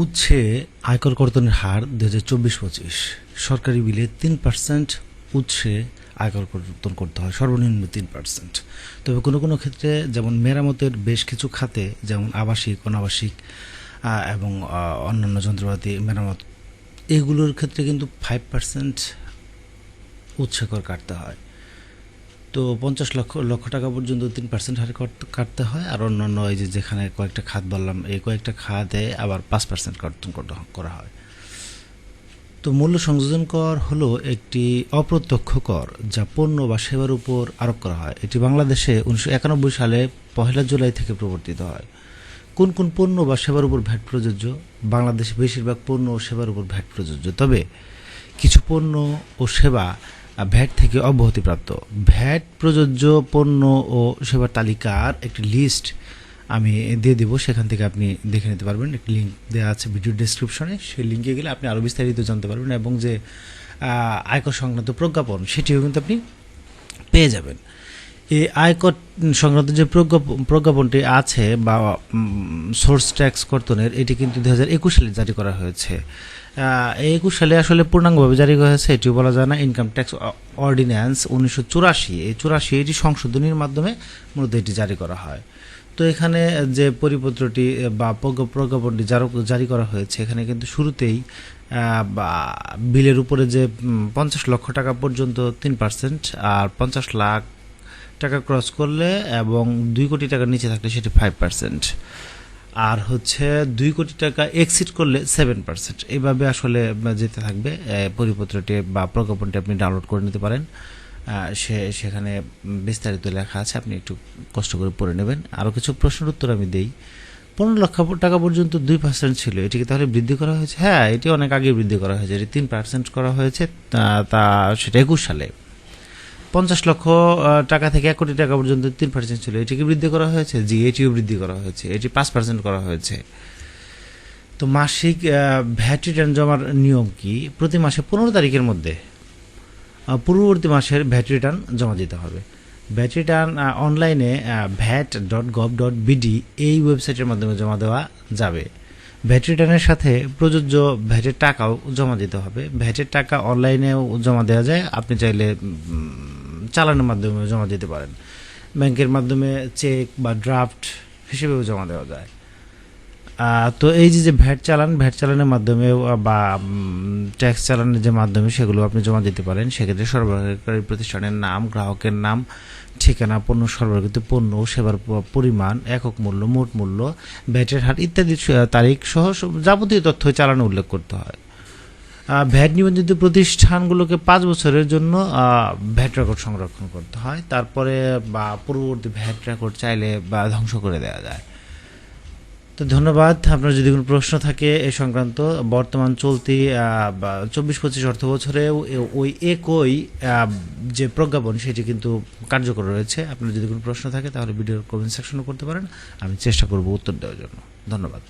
উচ্ছে আয়কর কর্তনের হার দু হাজার চব্বিশ পঁচিশ। সরকারি বিলে তিন পার্সেন্ট উচ্ছে আয়কর কর্তন করতে হয়, সর্বনিম্ন তিন পার্সেন্ট তবে কোনো কোনো ক্ষেত্রে যেমন মেরামতের বেশ কিছু খাতে, যেমন আবাসিক, অনাবাসিক এবং অন্যান্য যন্ত্রপাতি মেরামত, এগুলোর ক্ষেত্রে কিন্তু ফাইভ পার্সেন্ট উচ্ছে কর কাটতে হয়। তো পঞ্চাশ লক্ষ লক্ষ টাকা পর্যন্ত তিন পার্সেন্ট হারে কাটতে হয়। আর অন্যান্য এই যে যেখানে কয়েকটা খাত বললাম, এই কয়েকটা খাতে আবার পাঁচ পার্সেন্ট কর্তন করা হয়। তো মূল্য সংযোজন কর হলো একটি অপ্রত্যক্ষ কর যা পণ্য বা সেবার উপর আরোপ করা হয়। এটি বাংলাদেশে উনিশশো একানব্বই সালে পহেলা জুলাই থেকে প্রবর্তিত হয়। কোন কোন পণ্য বা সেবার উপর ভ্যাট প্রযোজ্য? বাংলাদেশে বেশিরভাগ পণ্য ও সেবার উপর ভ্যাট প্রযোজ্য। তবে কিছু পণ্য ও সেবা ভ্যাট থেকে অব্যাহতিপ্রাপ্ত। ভ্যাট, প্রযোজ্য পণ্য ও সেবার তালিকার একটি লিস্ট আমি দিয়ে দেবো। সেখান থেকে আপনি দেখে নিতে পারবেন। একটি লিঙ্ক দেওয়া আছে ভিডিও ডিসক্রিপশনে সেই লিঙ্কে গেলে আপনি আরও বিস্তারিত জানতে পারবেন এবং যে আয়কর সংক্রান্ত প্রজ্ঞাপন, সেটিও কিন্তু আপনি পেয়ে যাবেন। এই আয়কর সংক্রান্ত যে প্রজ্ঞাপ- প্রজ্ঞাপনটি আছে বা সোর্স ট্যাক্স কর্তনের, এটি কিন্তু দু হাজার একুশ সালে জারি করা হয়েছে। এই একুশ সালে আসলে পূর্ণাঙ্গভাবে জারি করা হয়েছে, এটিও বলা যায় না ইনকাম ট্যাক্স অর্ডিন্যান্স উনিশশো চুরাশি। এই চুরাশি এটি সংশোধনীর মাধ্যমে মূলত এটি জারি করা হয়। তো এখানে যে পরিপত্রটি বা প্রজ্ঞা- প্রজ্ঞাপনটি জারো- করা হয়েছে, এখানে কিন্তু শুরুতেই বিলের উপরে যে পঞ্চাশ লক্ষ টাকা পর্যন্ত তিন পার্সেন্ট আর পঞ্চাশ লাখ টাকা ক্রস করলে এবং দুই কোটি টাকার নিচে থাকলে সেটি ফাইভ পার্সেন্ট আর হচ্ছে দুই কোটি টাকা এক্সিট করলে সেভেন পার্সেন্ট এইভাবে আসলে যেতে থাকবে পরিপত্রটি বা প্রজ্ঞাপনটি আপনি ডাউনলোড করে নিতে পারেন। সে, সেখানে বিস্তারিত লেখা আছে, আপনি একটু কষ্ট করে পড়ে নেবেন। আরও কিছু প্রশ্নের উত্তর আমি দেই। পনেরো লক্ষ টাকা পর্যন্ত দুই পার্সেন্ট ছিল, এটিকে তাহলে বৃদ্ধি করা হয়েছে? হ্যাঁ এটি অনেক আগে বৃদ্ধি করা হয়েছে। এটি তিন পার্সেন্ট করা হয়েছে তা- সেটা একুশ সালে। পঞ্চাশ লক্ষ টাকা থেকে এক কোটি টাকা পর্যন্ত তিন পার্সেন্ট ছিল। এটিকে বৃদ্ধি করা হয়েছে? জি, এটিও বৃদ্ধি করা হয়েছে। এটি পাঁচ পার্সেন্ট করা হয়েছে। তো মাসিক ভ্যাট রিটার্ন জমার নিয়ম কি? প্রতি মাসে পনেরো তারিখের মধ্যে পূর্ববর্তী মাসের ভ্যাট রিটার্ন জমা দিতে হবে। ভ্যাট রিটার্ন অনলাইনে VAT dot gov dot BD এই ওয়েবসাইটের মাধ্যমে জমা দেওয়া যাবে। ভ্যাট রিটার্নের সাথে প্রযোজ্য ভ্যাটের টাকাও জমা দিতে হবে। ভ্যাটের টাকা অনলাইনেও জমা দেওয়া যায়। আপনি চাইলে চালানের মাধ্যমে জমা দিতে পারেন। ব্যাংকের মাধ্যমে চেক বা ড্রাফট হিসেবেও জমা দেওয়া যায়। তো এই যে যে ভ্যাট চালান, ভ্যাট চালানের মাধ্যমে বা ট্যাক্স চালানের যে মাধ্যমে সেগুলো আপনি জমা দিতে পারেন, সেক্ষেত্রে সরবরাহকারী প্রতিষ্ঠানের নাম, গ্রাহকের নাম, ঠিকানা, পণ্য সরবরাহকৃত পণ্য, সেবার পরিমাণ, একক মূল্য, মোট মূল্য ভ্যাটের হার ইত্যাদি তারিখ সহ যাবতীয় তথ্য চালানো উল্লেখ করতে হয়। ভ্যাট নিবন্ধিত প্রতিষ্ঠানগুলোকে পাঁচ বছরের জন্য ভ্যাট রেকর্ড সংরক্ষণ করতে হয়। তারপরে, বা পূর্ববর্তী ভ্যাট রেকর্ড চাইলে, বা ধ্বংস করে দেওয়া যায়। তো ধন্যবাদ। আপনার যদি কোনো প্রশ্ন থাকে এ সংক্রান্ত, বর্তমান চলতি চব্বিশ পঁচিশ অর্থ বছরেও এ- ওই একই যে প্রজ্ঞাপন, সেটি কিন্তু কার্যকর রয়েছে। আপনার যদি কোনো প্রশ্ন থাকে, তাহলে ভিডিওর কমেন্ট সেকশনে করতে পারেন। আমি চেষ্টা করব উত্তর দেওয়ার জন্য। ধন্যবাদ।